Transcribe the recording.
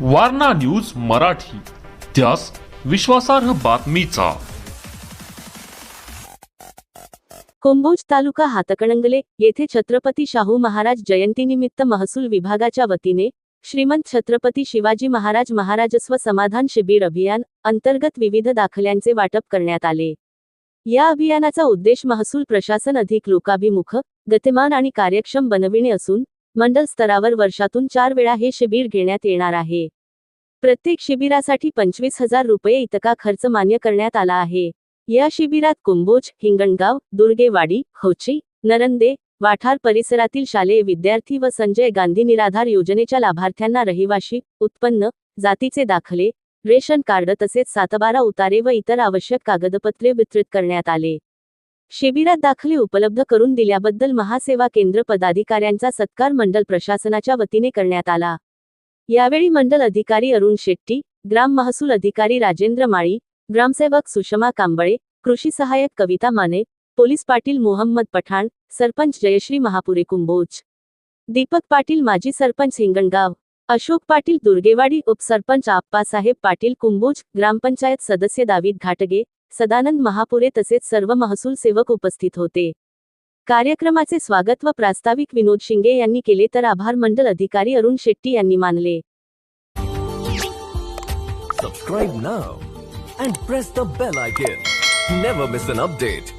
Warna news Marathi. त्यास विश्वासार्ह बातमीचा. कोंभोज तालुका हातकणंगले येथे छत्रपती शाहू महाराज जयंतीनिमित्त महसूल विभागाच्या वतीने श्रीमंत छत्रपती शिवाजी महाराज महाराजस्व समाधान शिबिर अभियान अंतर्गत विविध दाखल्यांचे वाटप करण्यात आले. या अभियानाचा उद्देश महसूल प्रशासन अधिक लोकाभिमुख गतिमान आणि कार्यक्षम बनविणे असून मंडल स्तरावर वर्षातून चार वेळा हे शिबिर घेण्यात येणार आहे. प्रत्येक शिबिरासाठी पंचवीस हजार रुपये इतका खर्च मान्य करण्यात आला आहे. या शिबिरात कुंभोज हिंगणगाव दुर्गेवाडी खोची नरंदे वाठार परिसरातील शालेय विद्यार्थी व संजय गांधी निराधार योजनेच्या लाभार्थ्यांना रहिवाशी उत्पन्न जातीचे दाखले रेशन कार्ड तसेच सातबारा उतारे व इतर आवश्यक कागदपत्रे वितरित करण्यात आले. शिबिरात दाखले उपलब्ध करून दिल्याबद्दल महासेवा केंद्र पदाधिकाऱ्यांचा सत्कार मंडल प्रशासनाच्या वतीने करण्यात आला. यावेळी मंडल अधिकारी अरुण शेट्टी ग्राम महसूल अधिकारी राजेंद्र माळी ग्रामसेवक सुषमा कांबळे कृषी सहाय्यक कविता माने पोलीस पाटील मोहम्मद पठाण सरपंच जयश्री महापुरे कुंभोज दीपक पाटील माजी सरपंच हिंगणगाव अशोक पाटील दुर्गेवाडी उपसरपंच आप्पासाहेब पाटील कुंभोज ग्रामपंचायत सदस्य दावीद घाटगे सदानंद महापुरे तसेच सर्व महसूल सेवक उपस्थित होते कार्यक्रमाचे स्वागत व प्रास्ताविक विनोद शिंगे यांनी केले तर आभार मंडल अधिकारी अरुण शेट्टी यांनी मानले Subscribe now and press the bell icon. Never miss an update.